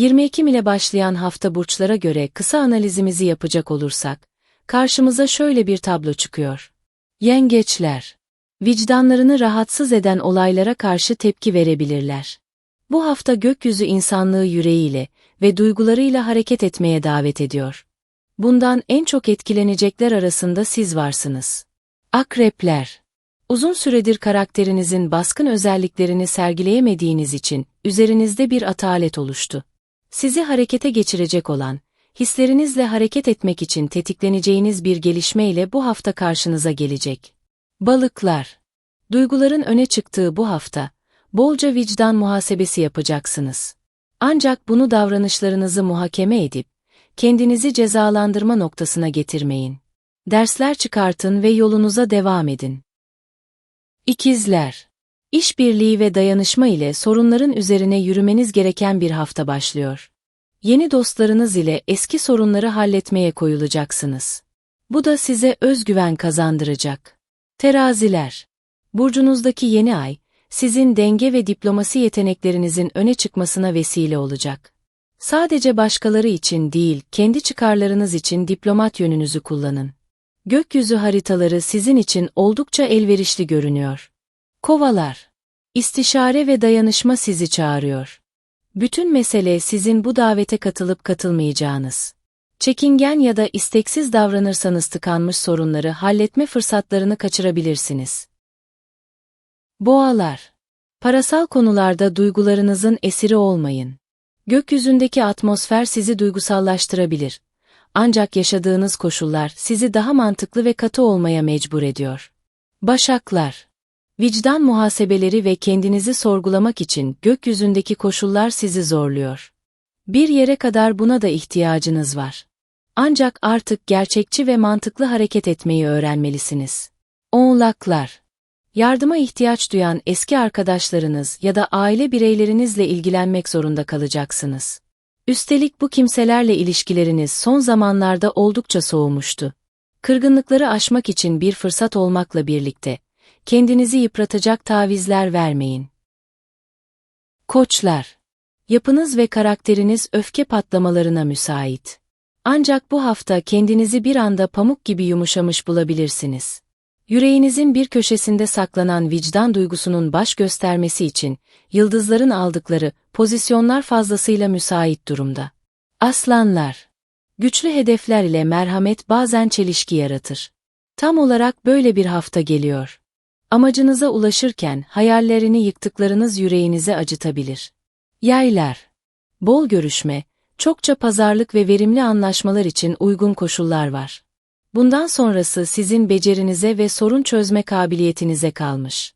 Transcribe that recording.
22 ile başlayan hafta burçlara göre kısa analizimizi yapacak olursak, karşımıza şöyle bir tablo çıkıyor. Yengeçler. Vicdanlarını rahatsız eden olaylara karşı tepki verebilirler. Bu hafta gökyüzü insanlığı yüreğiyle ve duygularıyla hareket etmeye davet ediyor. Bundan en çok etkilenecekler arasında siz varsınız. Akrepler. Uzun süredir karakterinizin baskın özelliklerini sergileyemediğiniz için üzerinizde bir atalet oluştu. Sizi harekete geçirecek olan, hislerinizle hareket etmek için tetikleneceğiniz bir gelişme ile bu hafta karşınıza gelecek. Balıklar. Duyguların öne çıktığı bu hafta, bolca vicdan muhasebesi yapacaksınız. Ancak bunu davranışlarınızı muhakeme edip, kendinizi cezalandırma noktasına getirmeyin. Dersler çıkartın ve yolunuza devam edin. İkizler. İşbirliği ve dayanışma ile sorunların üzerine yürümeniz gereken bir hafta başlıyor. Yeni dostlarınız ile eski sorunları halletmeye koyulacaksınız. Bu da size özgüven kazandıracak. Teraziler. Burcunuzdaki yeni ay, sizin denge ve diplomasi yeteneklerinizin öne çıkmasına vesile olacak. Sadece başkaları için değil, kendi çıkarlarınız için diplomat yönünüzü kullanın. Gökyüzü haritaları sizin için oldukça elverişli görünüyor. Kovalar. İstişare ve dayanışma sizi çağırıyor. Bütün mesele sizin bu davete katılıp katılmayacağınız. Çekingen ya da isteksiz davranırsanız tıkanmış sorunları halletme fırsatlarını kaçırabilirsiniz. Boğalar. Parasal konularda duygularınızın esiri olmayın. Gökyüzündeki atmosfer sizi duygusallaştırabilir. Ancak yaşadığınız koşullar sizi daha mantıklı ve katı olmaya mecbur ediyor. Başaklar. Vicdan muhasebeleri ve kendinizi sorgulamak için gökyüzündeki koşullar sizi zorluyor. Bir yere kadar buna da ihtiyacınız var. Ancak artık gerçekçi ve mantıklı hareket etmeyi öğrenmelisiniz. Oğlaklar. Yardıma ihtiyaç duyan eski arkadaşlarınız ya da aile bireylerinizle ilgilenmek zorunda kalacaksınız. Üstelik bu kimselerle ilişkileriniz son zamanlarda oldukça soğumuştu. Kırgınlıkları aşmak için bir fırsat olmakla birlikte, kendinizi yıpratacak tavizler vermeyin. Koçlar. Yapınız ve karakteriniz öfke patlamalarına müsait. Ancak bu hafta kendinizi bir anda pamuk gibi yumuşamış bulabilirsiniz. Yüreğinizin bir köşesinde saklanan vicdan duygusunun baş göstermesi için, yıldızların aldıkları pozisyonlar fazlasıyla müsait durumda. Aslanlar. Güçlü hedefler ile merhamet bazen çelişki yaratır. Tam olarak böyle bir hafta geliyor. Amacınıza ulaşırken hayallerini yıktıklarınız yüreğinize acıtabilir. Yaylar. Bol görüşme, çokça pazarlık ve verimli anlaşmalar için uygun koşullar var. Bundan sonrası sizin becerinize ve sorun çözme kabiliyetinize kalmış.